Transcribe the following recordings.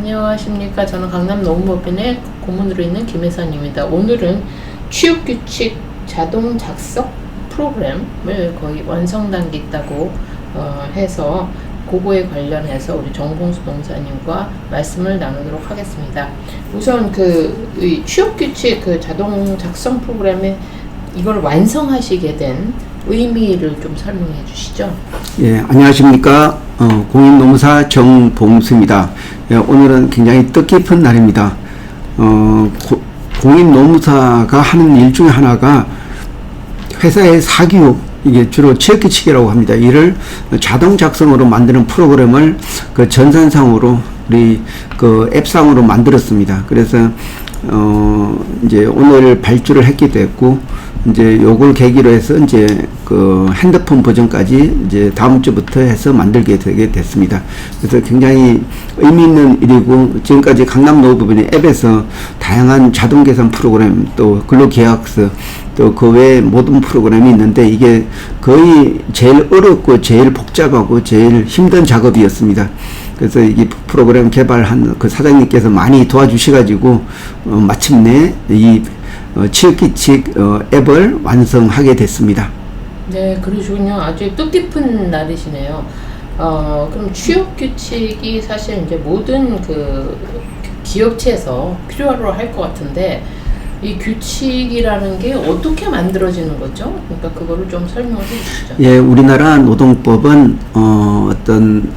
안녕하십니까. 저는 강남 농무법인의 고문으로 있는 김혜선입니다. 오늘은 취업규칙 자동 작성 프로그램을 거의 완성 단계 있다고 어, 해서 그거에 관련해서 우리 정봉수 동사님과 말씀을 나누도록 하겠습니다. 우선 그이 취업규칙 그 자동 작성 프로그램에 이걸 완성하시게 된 의미를 좀 설명해 주시죠. 예, 안녕하십니까. 어, 공인노무사 정봉수입니다. 예, 오늘은 굉장히 뜻깊은 날입니다. 어, 고- 공인노무사가 하는 일 중에 하나가 회사의 사기업, 이게 주로 취업규칙이라고 합니다. 이를 자동 작성으로 만드는 프로그램을 그 전산상으로 우리 그 앱상으로 만들었습니다. 그래서 어 이제 오늘 발주를 했기도 했고 이제 요걸 계기로 해서 이제 그 핸드폰 버전까지 이제 다음 주부터 해서 만들게 되게 됐습니다. 그래서 굉장히 의미 있는 일이고 지금까지 강남 노부분의 앱에서 다양한 자동 계산 프로그램 또 근로 계약서 또 그 외에 모든 프로그램이 있는데 이게 거의 제일 어렵고 제일 복잡하고 제일 힘든 작업이었습니다. 그래서 이 프로그램 개발한 그 사장님께서 많이 도와주셔가지고 어, 마침내 이 어, 취업규칙 어, 앱을 완성하게 됐습니다. 네, 그러시군요. 아주 뜻깊은 날이시네요. 어, 그럼 취업 규칙이 사실 이제 모든 그 기업체에서 필요로 할 것 같은데 이 규칙이라는 게 어떻게 만들어지는 거죠? 그러니까 그거를 좀 설명해 주시죠. 예, 우리나라 노동법은 어, 어떤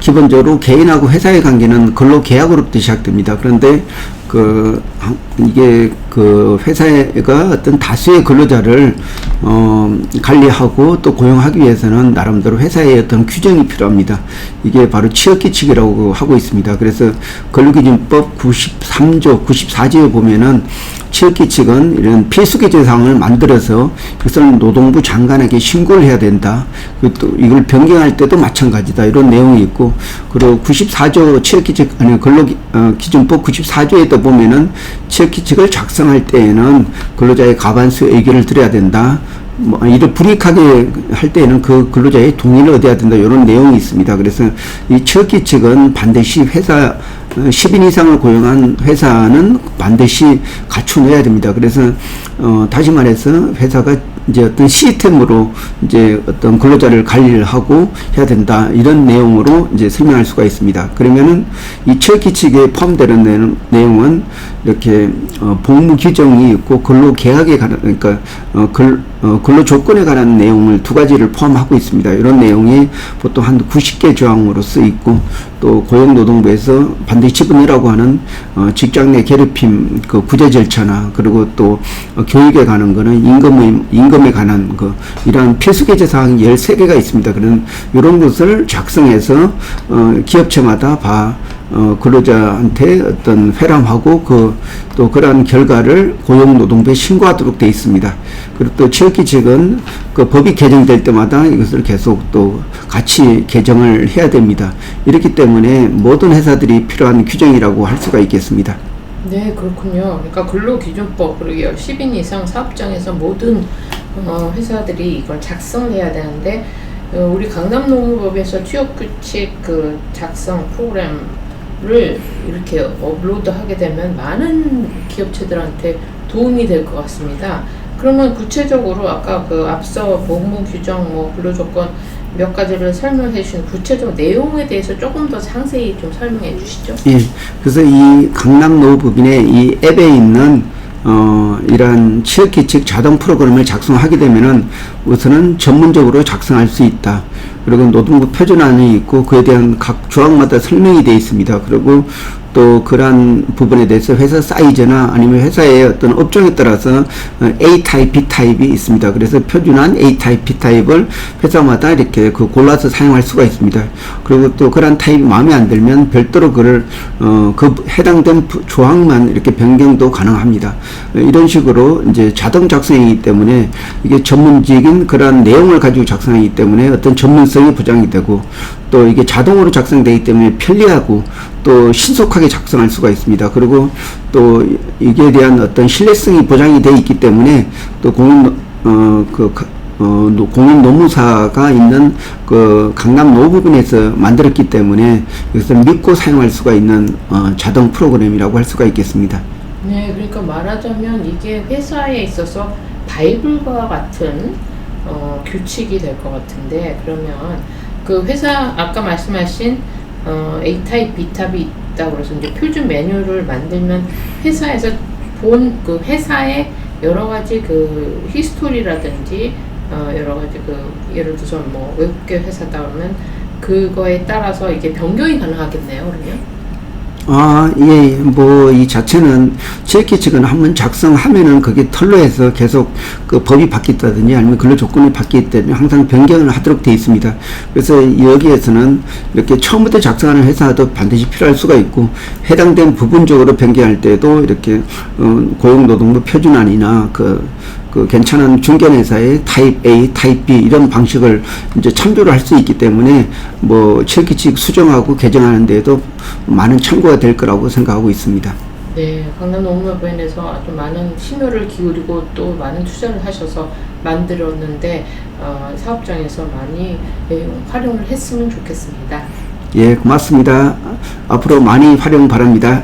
기본적으로 개인하고 회사의 관계는 근로 계약으로부터 시작됩니다. 그런데 그 한- 이게 그 회사가 어떤 다수의 근로자를 어, 관리하고 또 고용하기 위해서는 나름대로 회사의 어떤 규정이 필요합니다. 이게 바로 취업규칙이라고 하고 있습니다. 그래서 근로기준법 93조, 94조에 보면은 취업규칙은 이런 필수규제 사항을 만들어서 그것을 노동부 장관에게 신고를 해야 된다. 또 이걸 변경할 때도 마찬가지다. 이런 내용이 있고 그리고 94조 취업규칙 아니 근로기준법 94조에도 보면은 취업 규칙을 작성할 때에는 근로자의 과반수 의견을 들어야 된다. 뭐 이를 불이익하게 할 때에는 그 근로자의 동의를 얻어야 된다 이런 내용이 있습니다. 그래서 이 취업 규칙은 반드시 회사 어, 10인 이상을 고용한 회사는 반드시 갖춰놓아야 됩니다. 그래서 어, 다시 말해서 회사가 이제 어떤 시스템으로 이제 어떤 근로자를 관리를 하고 해야 된다 이런 내용으로 이제 설명할 수가 있습니다. 그러면은 이 취업규칙에 포함되는 내용- 내용은 이렇게 어, 복무 규정이 있고 근로 계약에 관한 그러니까 어, 근, 어, 근로 조건에 관한 내용을 두 가지를 포함하고 있습니다. 이런 내용이 보통 한 90개 조항으로 쓰 있고 또 고용노동부에서 반드시 지분이라고 하는 어, 직장 내 괴롭힘 그 구제 절차나 그리고 또 어, 교육에 관한 거는 임금 의 임금에 관한 그 이러한 필수 계제 사항이 13개가 있습니다. 그런 이런 것을 작성해서 어, 기업체마다 봐 어, 근로자한테 어떤 회람하고 그 또 그러한 결과를 고용노동부에 신고하도록 되어 있습니다. 그리고 또 취업규칙은 그 법이 개정될 때마다 이것을 계속 또 같이 개정을 해야 됩니다. 이렇기 때문에 모든 회사들이 필요한 규정이라고 할 수가 있겠습니다. 네, 그렇군요. 그러니까 근로기준법 그리고 10인 이상 사업장에서 모든 어, 회사들이 이걸 작성을 해야 되는데 어, 우리 강남노무법에서 취업규칙 그 작성 프로그램을 이렇게 업로드하게 되면 많은 기업체들한테 도움이 될 것 같습니다. 그러면 구체적으로 아까 그 앞서 복무 규정 뭐 근로조건 몇 가지를 설명해 주신 구체적 내용에 대해서 조금 더 상세히 좀 설명해 주시죠. 예. 그래서 이 강남 노부빈의 이 앱에 있는 어, 이러한 취업규칙 자동 프로그램을 작성하게 되면은 우선은 전문적으로 작성할 수 있다. 그리고 노동부 표준안이 있고 그에 대한 각 조항마다 설명이 되어 있습니다. 그리고 또 그러한 부분에 대해서 회사 사이즈나 아니면 회사의 어떤 업종에 따라서 어, A 타입, B 타입이 있습니다. 그래서 표준한 A 타입, B 타입을 회사마다 이렇게 그 골라서 사용할 수가 있습니다. 그리고 또 그러한 타입이 마음에 안 들면 별도로 그를 어, 그 해당된 부- 조항만 이렇게 변경도 가능합니다. 어, 이런 식으로 이제 자동 작성이기 때문에 이게 전문적인 그러한 내용을 가지고 작성하기 때문에 어떤 전문성 이 보장이 되고 또 이게 자동으로 작성되기 때문에 편리하고 또 신속하게 작성할 수가 있습니다. 그리고 또 이게 대한 어떤 신뢰성이 보장이 되어 있기 때문에 또 공인 어그 어, 노- 공인 노무사가 있는 그 강남 노부근에서 만들었기 때문에 이것을 믿고 사용할 수가 있는 어, 자동 프로그램이라고 할 수가 있겠습니다. 네, 그러니까 말하자면 이게 회사에 있어서 바이블과 같은 어, 규칙이 될 것 같은데 그러면 그 회사 아까 말씀하신 어, A 타입, B 타입이 있다 그래서 이제 표준 메뉴를 만들면 회사에서 본 그 회사의 여러 가지 그 히스토리라든지 어, 여러 가지 그 예를 들어서 뭐 외국계 회사다 그러면 그거에 따라서 이게 변경이 가능하겠네요, 그러면. 아, 예, 뭐, 이 자체는 지역규칙은 한번 작성하면은 그게 털로 해서 계속 그 법이 바뀌었다든지 아니면 근로 조건이 바뀌기 때문에 항상 변경을 하도록 되어 있습니다. 그래서 여기에서는 이렇게 처음부터 작성하는 회사도 반드시 필요할 수가 있고 해당된 부분적으로 변경할 때도 이렇게 어, 고용노동부 표준안이나 그, 그 괜찮은 중견 회사의 타입 A, 타입 B 이런 방식을 이제 참조를 할 수 있기 때문에 뭐 지역규칙 수정하고 개정하는 데에도 많은 참고가 될 거라고 생각하고 있습니다. 네, 강남 농업원에서 아주 많은 심혈을 기울이고 또 많은 투자를 하셔서 만들었는데 어, 사업장에서 많이 예, 활용을 했으면 좋겠습니다. 예, 고맙습니다. 앞으로 많이 활용 바랍니다.